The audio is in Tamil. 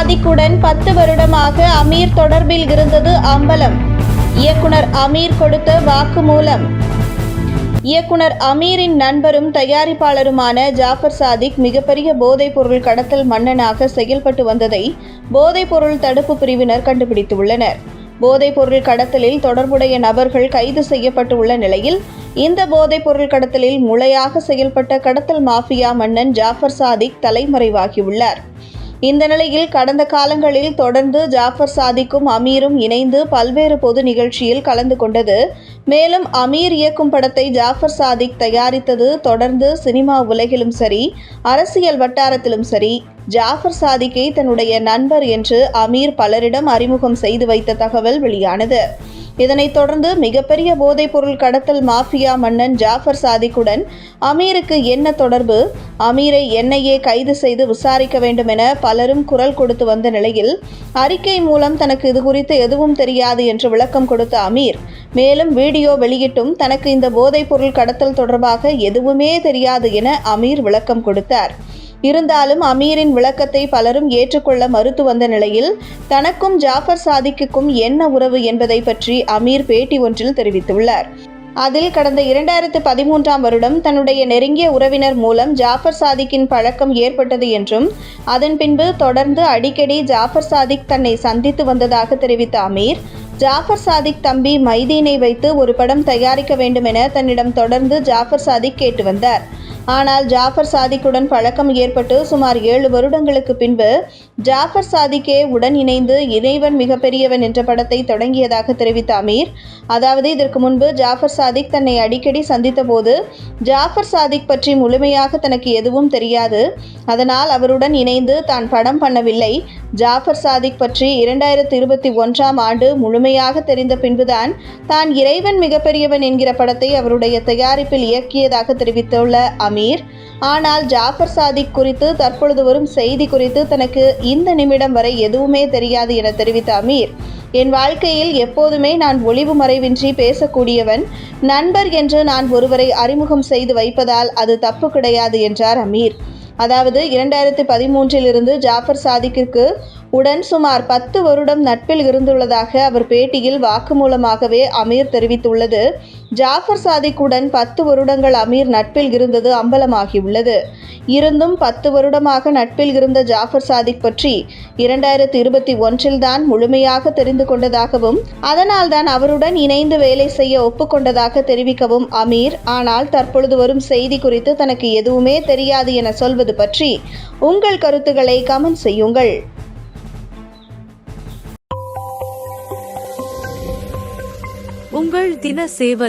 சாதிக்குடன் பத்து வருடமாக அமீர் தொடர்பில் இருந்தது அம்பலம். இயக்குனர் அமீர் கொடுத்த வாக்குமூலம். இயக்குனர் அமீரின் நண்பரும் தயாரிப்பாளருமான ஜாஃபர் சாதிக் மிகப்பெரிய போதைப் பொருள் கடத்தல் மன்னனாக செயல்பட்டு வந்ததை போதைப் பொருள் தடுப்பு பிரிவினர் கண்டுபிடித்துள்ளனர். போதைப் பொருள் கடத்தலில் தொடர்புடைய நபர்கள் கைது செய்யப்பட்டுள்ள நிலையில் இந்த போதைப் பொருள் கடத்தலில் முளையாக செயல்பட்ட கடத்தல் மாஃபியா மன்னன் ஜாஃபர் சாதிக் தலைமறைவாகியுள்ளார். இந்த நிலையில் கடந்த காலங்களில் தொடர்ந்து ஜாஃபர் சாதிக்கும் அமீரும் இணைந்து பல்வேறு பொது நிகழ்ச்சியில் கலந்து கொண்டது. மேலும் அமீர் இயக்கும் படத்தை ஜாஃபர் சாதிக் தயாரித்தது தொடர்ந்து சினிமா உலகிலும் சரி அரசியல் வட்டாரத்திலும் சரி. ஜாஃபர் சாதிக்கை தன்னுடைய நண்பர் என்று அமீர் பலரிடம் அறிமுகம் செய்து வைத்த தகவல் வெளியானது. இதனைத் தொடர்ந்து மிகப்பெரிய போதைப்பொருள் கடத்தல் மாஃபியா மன்னன் ஜாஃபர் சாதிக்குடன் அமீருக்கு என்ன தொடர்பு? அமீரை என்ஐஏ கைது செய்து விசாரிக்க வேண்டும் என பலரும் குரல் கொடுத்து வந்த நிலையில் அறிக்கை மூலம் தனக்கு இது குறித்து எதுவும் தெரியாது என்று விளக்கம் கொடுத்த அமீர் மேலும் வீடியோ வெளியிட்டும் தனக்கு இந்த போதைப்பொருள் கடத்தல் தொடர்பாக எதுவுமே தெரியாது என அமீர் விளக்கம் கொடுத்தார். இருந்தாலும் அமீரின் விளக்கத்தை பலரும் ஏற்றுக்கொள்ள மறுத்து வந்த நிலையில் தனக்கும் ஜாஃபர் சாதிக்குக்கும் என்ன உறவு என்பதை பற்றி அமீர் பேட்டி ஒன்றில் தெரிவித்துள்ளார். அதில் கடந்த இரண்டாயிரத்து பதிமூன்றாம் வருடம் தன்னுடைய நெருங்கிய உறவினர் மூலம் ஜாஃபர் சாதிக்கின் பழக்கம் ஏற்பட்டது என்றும் அதன் பின்பு தொடர்ந்து அடிக்கடி ஜாஃபர் சாதிக் தன்னை சந்தித்து வந்ததாக தெரிவித்த அமீர் ஜாஃபர் சாதிக் தம்பி மைதீனை வைத்து ஒரு படம் தயாரிக்க வேண்டும் என தன்னிடம் தொடர்ந்து ஜாஃபர் சாதிக் கேட்டு வந்தார். ஆனால் ஜாஃபர் சாதிக்குடன் பழக்கம் ஏற்பட்டு சுமார் ஏழு வருடங்களுக்கு பின்பு ஜாஃபர் சாதிக்கே உடன் இணைந்து இறைவன் மிகப்பெரியவன் என்ற படத்தை தொடங்கியதாக தெரிவித்த அமீர் அதாவது இதற்கு முன்பு ஜாஃபர் சாதிக் தன்னை அடிக்கடி சந்தித்த போது ஜாஃபர் சாதிக் பற்றி முழுமையாக தனக்கு எதுவும் தெரியாது. அதனால் அவருடன் இணைந்து தான் படம் பண்ணவில்லை. ஜாஃபர் சாதிக் பற்றி இரண்டாயிரத்தி இருபத்தி ஒன்றாம் ஆண்டு முழுமையாக தெரிந்த பின்புதான் தான் இறைவன் மிகப்பெரியவன் என்கிற படத்தை அவருடைய தயாரிப்பில் இயக்கியதாக தெரிவித்துள்ள அமீர் ஆனால் ஜாஃபர் சாதிக் குறித்து தற்பொழுது வரும் செய்தி குறித்து தனக்கு இந்த நிமிடம் வரை எதுவுமே தெரியாது என தெரிவித்த அமீர் என் வாழ்க்கையில் எப்போதுமே நான் ஒளிவு மறைவின்றி பேசக்கூடியவன். நண்பர் என்று நான் ஒருவரை அறிமுகம் செய்து வைப்பதால் அது தப்பு கிடையாது என்றார் அமீர். அதாவது இரண்டாயிரத்தி பதிமூன்றில் இருந்து ஜாஃபர் சாதிக்கிற்கு உடன் சுமார் பத்து வருடம் நட்பில் இருந்துள்ளதாக அவர் பேட்டியில் வாக்குமூலமாகவே அமீர் தெரிவித்துள்ளது. ஜாஃபர் சாதிக்குடன் பத்து வருடங்கள் அமீர் நட்பில் இருந்தது அம்பலமாகியுள்ளது. இருந்தும் பத்து வருடமாக நட்பில் இருந்த ஜாஃபர் சாதிக் பற்றி இரண்டாயிரத்தி இருபத்தி ஒன்றில் தான் முழுமையாக தெரிந்து கொண்டதாகவும் அதனால்தான் அவருடன் இணைந்து வேலை செய்ய ஒப்புக்கொண்டதாக தெரிவிக்கவும் அமீர் ஆனால் தற்பொழுது வரும் செய்தி குறித்து தனக்கு எதுவுமே தெரியாது என சொல்வது பற்றி உங்கள் கருத்துக்களை கமெண்ட் செய்யுங்கள். உங்கள் தின சேவல்